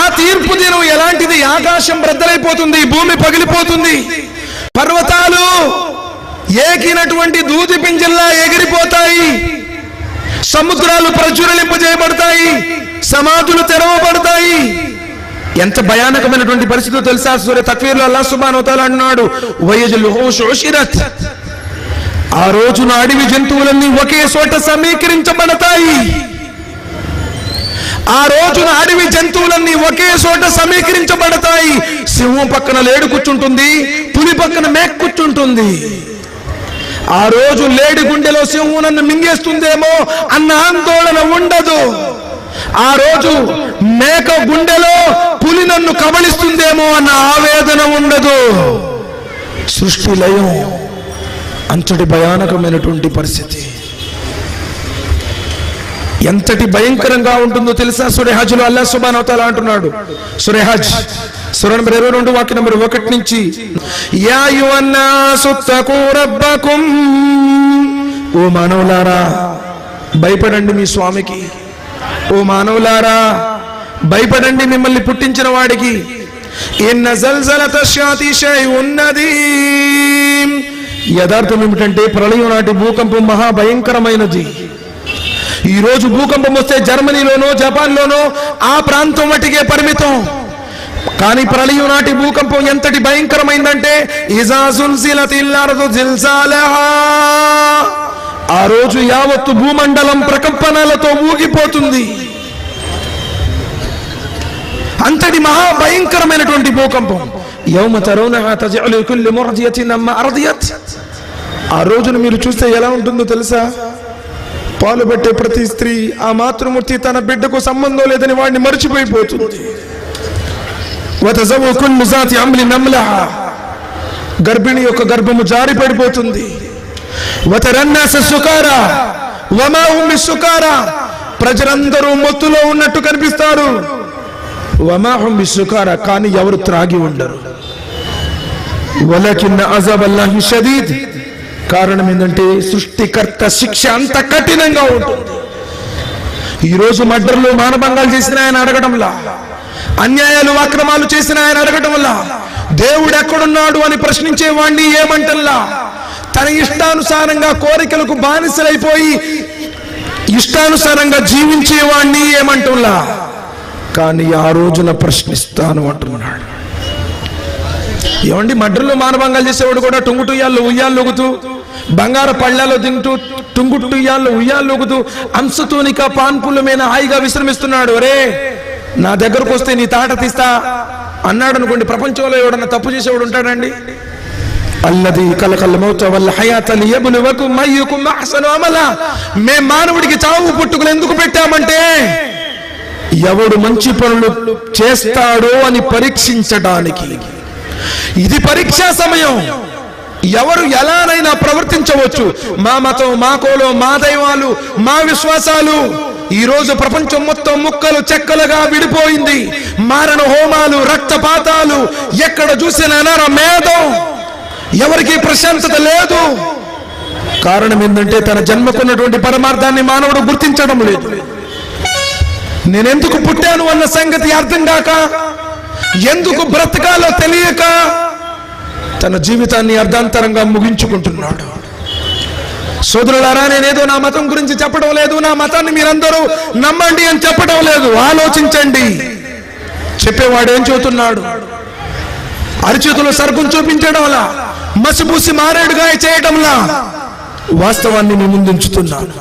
ఆ తీర్పు దినం ఎలాంటిది? ఆకాశం బ్రద్దలైపోతుంది భూమి పగిలిపోతుంది. పర్వతాలు ఏకినటువంటి దూది పింజల్లా ఎగిరిపోతాయి. సముద్రాలు ప్రచురలింపజేయబడతాయి. సమాధులు తెరవబడతాయి. ఎంత భయానకమైనటువంటి పరిస్థితులు తెలుసా? సూర్య తక్వీర్లో అల్లా సుబాన్ అన్నాడు వయజులు శోషిరత్ ఆ రోజున అడవి జంతువులన్నీ ఒకే చోట సమీకరించబడతాయి. ఆ రోజున అడవి జంతువులన్నీ ఒకే చోట సమీకరించబడతాయి. సింహం పక్కన లేడు కూర్చుంటుంది పులి పక్కన మేక్ కూర్చుంటుంది. ఆ రోజు లేడి గుండెలో సింహం నన్ను మింగేస్తుందేమో అన్న ఆందోళన ఉండదు. ఆ రోజు మేక గుండెలో పులి నన్ను కబలిస్తుందేమో అన్న ఆవేదన ఉండదు. సృష్టి లయం అంతటి భయానకమైనటువంటి పరిస్థితి. ఎంతటి భయంకరంగా ఉంటుందో తెలుసా? సురేహజ్లో అల్లా సుబాన్ అవుతాలా అంటున్నాడు. సురేహాజ్ సుర నెంబర్ ఇరవై రెండు వాక్య నెంబర్ ఒకటి నుంచి యా యువన్నాసు తకు రబ్బకుం. ఓ మానవులారా భయపడండి మీ స్వామికి. ఓ మానవులారా భయపడండి మిమ్మల్ని పుట్టించిన వాడికి. ఇన్న జల్జలత శాతి ఉన్నది యథార్థం ఏమిటంటే ప్రళయం నాటి భూకంపం మహాభయంకరమైనది. ఈ రోజు భూకంపం వస్తే జర్మనీలోనో జపాన్లోనో ఆ ప్రాంతం మటికే పరిమితం. కానీ ప్రళయం నాటి భూకంపం ఎంతటి భయంకరమైందంటే జిల్సాలహా. ఆ రోజు యావత్తు భూమండలం ప్రకంపనలతో ఊగిపోతుంది. అంతటి మహాభయంకరమైనటువంటి భూకంపం. యౌమ తరౌనహా ఆ రోజున మీరు చూస్తే ఎలా ఉంటుందో తెలుసా? పాలు పెట్టే ప్రతి స్త్రీ ఆ మాతృమూర్తి తన బిడ్డకు సంబంధం లేదని వాడిని మర్చిపోయిపోతుంది. గర్భిణి యొక్క గర్భము జారి పడిపోతుంది. సుకారా ప్రజలందరూ మొత్తులో ఉన్నట్టు కనిపిస్తారు. సుకారా కానీ ఎవరు త్రాగి ఉండరు. వలకిన్న అజబ్ అల్లాహి షదీద్. కారణం ఏంటంటే సృష్టికర్త శిక్ష అంత కఠినంగా ఉంటుంది. ఈ రోజు మర్డర్లు మానభంగాలు చేసిన ఆయన అడగడంలా అన్యాయాలు అక్రమాలు చేసిన ఆయన అడగటంలా? దేవుడు ఎక్కడున్నాడు అని ప్రశ్నించే వాణ్ణి ఏమంటల్లా తన ఇష్టానుసారంగా కోరికలకు బానిసలైపోయి ఇష్టానుసారంగా జీవించేవాణ్ణి ఏమంటుల్లా కానీ ఆ రోజున ప్రశ్నిస్తాను అంటున్నాడు. ఏమండి మడ్రలో మానభంగాలు చేసేవాడు కూడా టుంగుటుయ్యాళ్ళు ఉయ్యాలు లొగుతూ బంగారు పళ్ళలో తింటూ టుంగుటుయ్యాళ్ళు ఉయ్యాలు అంశతూనిక పాన్పుల మీద హాయిగా విశ్రమిస్తున్నాడు. ఒరే నా దగ్గరకు వస్తే నీ తాట తీస్తా అన్నాడు అనుకోండి ప్రపంచంలో ఎవడన్నా తప్పు చేసేవాడు ఉంటాడండి? అల్లది కలకల మౌత వల్ల హయాతలి ఎబులువకు మయ్యుకు అమల. మే మానవుడికి చావు పుట్టుకులు ఎందుకు పెట్టామంటే ఎవడు మంచి పనులు చేస్తాడో అని పరీక్షించడానికి. ఇది పరీక్షా సమయం. ఎవరు ఎలానైనా ప్రవర్తించవచ్చు. మా మతం మా కోలో మా దైవాలు మా విశ్వాసాలు. ఈ రోజు ప్రపంచం మొత్తం ముక్కలు చెక్కలుగా విడిపోయింది. మారణ హోమాలు రక్తపాతాలు ఎక్కడ చూసిన నర మేధం. ఎవరికి ప్రశాంతత లేదు. కారణం ఏంటంటే తన జన్మకున్నటువంటి పరమార్థాన్ని మానవుడు గుర్తించడం లేదు. నేనెందుకు పుట్టాను అన్న సంగతి అర్థం కాక ఎందుకు బ్రతకాలో తెలియక తన జీవితాన్ని అర్ధాంతరంగా ముగించుకుంటున్నాడు. సోదరులారా నేనేదో నా మతం గురించి చెప్పడం లేదు నా మతాన్ని మీరందరూ నమ్మండి అని చెప్పడం లేదు ఆలోచించండి. చెప్పేవాడు ఏం చెబుతున్నాడు? అరిచేతులు సరుకును చూపించడంలా మసిపూసి మారేడుగా చేయడంలా వాస్తవాన్ని మీ ముందుంచుతున్నాను.